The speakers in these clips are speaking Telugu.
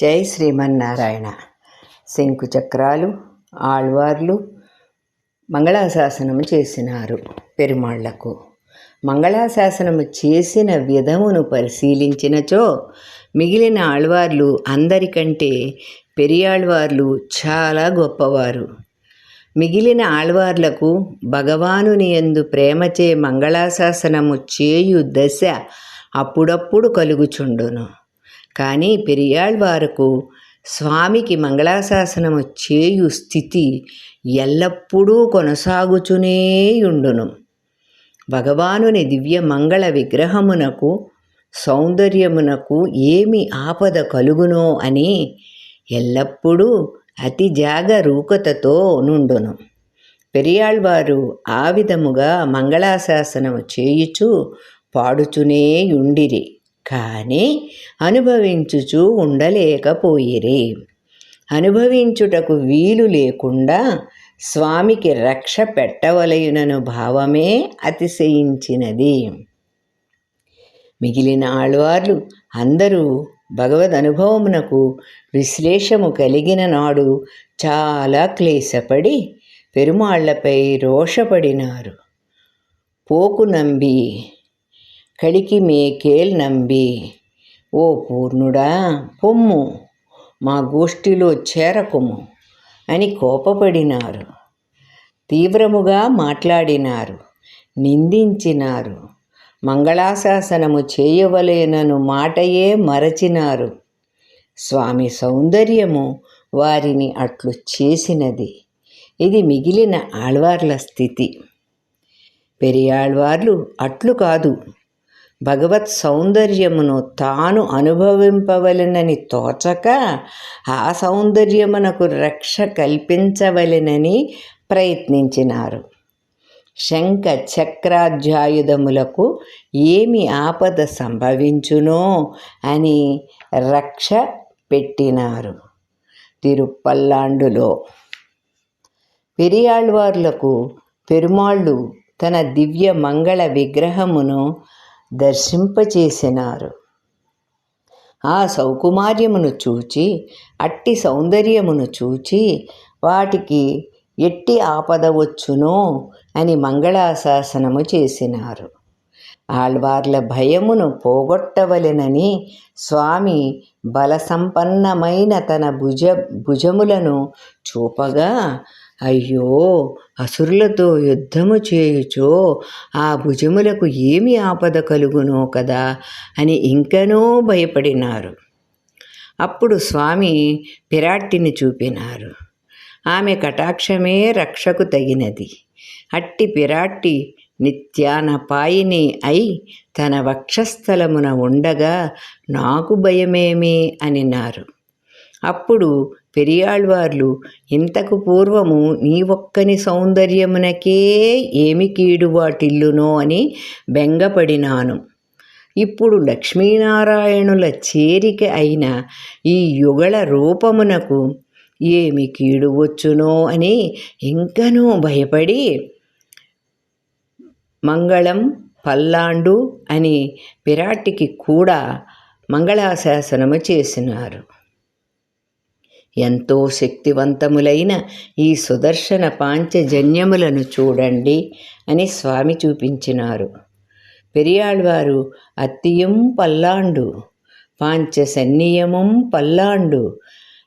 జై శ్రీమన్నారాయణ. శంకు చక్రాలు ఆళ్వార్లు మంగళాశాసనము చేసినారు పెరుమాళ్ళకు. మంగళాశాసనము చేసిన విధమును పరిశీలించినచో మిగిలిన ఆళ్వార్లు అందరికంటే పెరియాళ్వార్లు చాలా గొప్పవారు. మిగిలిన ఆళ్వార్లకు భగవానుని యందు ప్రేమచే మంగళాశాసనము చేయు దశ అప్పుడప్పుడు కలుగుచుండును. కానీ పెరియాళ్వారకు స్వామికి మంగళాశాసనము చేయు స్థితి ఎల్లప్పుడూ కొనసాగుచునేయుండును భగవానుని దివ్య మంగళ విగ్రహమునకు సౌందర్యమునకు ఏమి ఆపద కలుగునో అని ఎల్లప్పుడూ అతి జాగరూకతతో నుండును. పెరియాళ్వారు ఆ విధముగా మంగళాశాసనము చేయుచు పాడుచునే ఉండిరి కానీ అనుభవించుచు ఉండలేకపోయిరి. అనుభవించుటకు వీలు లేకుండా స్వామికి రక్ష పెట్టవలయునను భావమే అతిశయించినది. మిగిలిన ఆళ్వార్లు అందరూ భగవద్ అనుభవమునకు విశ్లేషము కలిగిన నాడు చాలా క్లేశపడి పెరుమాళ్ళపై రోషపడినారు. పోకు నంబి కడికి మేకేల్ నంబి. ఓ పూర్ణుడా పొమ్ము మా గోష్ఠిలో చేరకుము అని కోపపడినారు. తీవ్రముగా మాట్లాడినారు నిందించినారు. మంగళాశాసనము చేయవలేనను మాటయే మరచినారు. స్వామి సౌందర్యము వారిని అట్లు చేసినది. ఇది మిగిలిన ఆళ్వార్ల స్థితి. పెరియాళ్వార్లు అట్లు కాదు. భగవత్ సౌందర్యమును తాను అనుభవింపవలెనని తోచక ఆ సౌందర్యమునకు రక్ష కల్పించవలెనని ప్రయత్నించినారు. శంఖ చక్రాధ్యాయుధములకు ఏమి ఆపద సంభవించునో అని రక్ష పెట్టినారు. తిరుపల్లాండులో పెరియాళ్వార్లకు పెరుమాళ్ళు తన దివ్య మంగళ విగ్రహమును దర్శింపచేసినారు. ఆ సౌకుమార్యమును చూచి అట్టి సౌందర్యమును చూచి వాటికి ఎట్టి ఆపద వచ్చునో అని మంగళాశాసనము చేసినారు. ఆళ్వార్ల భయమును పోగొట్టవలెనని స్వామి బలసంపన్నమైన తన భుజ భుజములను చూపగా అయ్యో అసురులతో యుద్ధము చేయుచో ఆ భుజములకు ఏమి ఆపద కలుగునో కదా అని ఇంకనూ భయపడినారు. అప్పుడు స్వామి పిరాట్టిని చూపినారు. ఆమె కటాక్షమే రక్షకు తగినది. అట్టి పిరాట్టి నిత్యానపాయిని అయి తన వక్షస్థలమున ఉండగా నాకు భయమేమి? అనినారు. అప్పుడు పెరియాళ్వార్లు ఇంతకు పూర్వము నీ ఒక్కని సౌందర్యమునకే ఏమి కీడు వాటిల్లునో అని బెంగపడినాను. ఇప్పుడు లక్ష్మీనారాయణుల చేరిక అయిన ఈ యుగళ రూపమునకు ఏమి కీడు వచ్చునో అని ఇంకనూ భయపడి మంగళం పల్లాండు అని పిరాటికి కూడా మంగళాశాసనము చేసినారు. ఎంతో శక్తివంతములైన ఈ సుదర్శన పాంచజన్యములను చూడండి అని స్వామి చూపించినారు. పెరియాళ్వారు అత్తియం పల్లాండు పాంచసన్నియమం పల్లాండు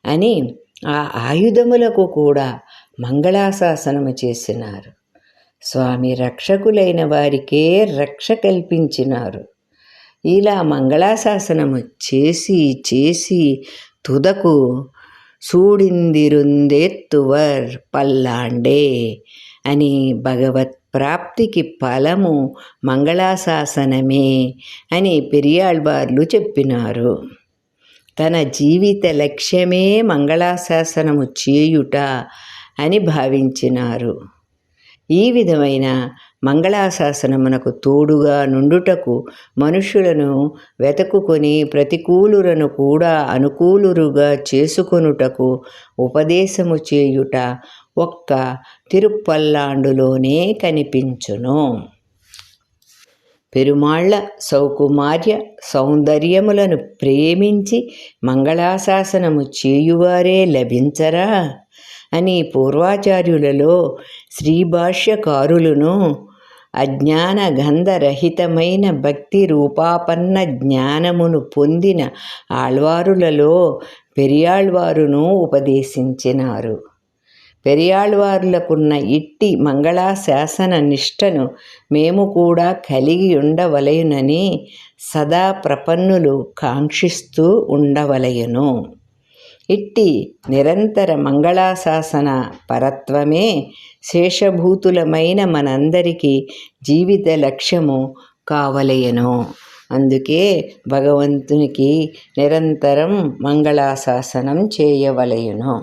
అని ఆ ఆయుధములకు కూడా మంగళాశాసనము చేసినారు. స్వామి రక్షకులైన వారికే రక్ష కల్పించినారు. ఇలా మంగళాశాసనము చేసి చేసి తుదకు సూడిందిరుందేత్తువర్ పల్లాండే అని భగవత్ ప్రాప్తికి ఫలము మంగళాశాసనమే అని పెరియాళ్వార్లు చెప్పినారు తన జీవిత లక్ష్యమే మంగళాశాసనము చేయుట అని భావించినారు ఈ విధమైన మంగళాశాసనమునకు తోడుగా నుండుటకు మనుషులను వెతకుకొని ప్రతికూలులను కూడా అనుకూలురుగా చేసుకొనుటకు ఉపదేశము చేయుట ఒక్క తిరుప్పల్లాండులోనే కనిపించును. పెరుమాళ్ళ సౌకుమార్య సౌందర్యములను ప్రేమించి మంగళాశాసనము చేయువారే లభించరా? అని పూర్వాచార్యులలో శ్రీభాష్యకారులను అజ్ఞాన గంధరహితమైన భక్తి రూపాపన్న జ్ఞానమును పొందిన ఆళ్వారులలో పెరియాళ్వారును ఉపదేశించినారు. పెరియాళ్వారులకున్న ఇట్టి మంగళాశాసన నిష్టను మేము కూడా కలిగి ఉండవలయునని సదా ప్రపన్నులు కాంక్షిస్తూ ఉండవలయును ఇట్టి నిరంతర మంగళాశాసన పరత్వమే శేషభూతులమైన మనందరికీ జీవిత లక్ష్యము కావలయను అందుకే భగవంతునికి నిరంతరం మంగళాశాసనం చేయవలయును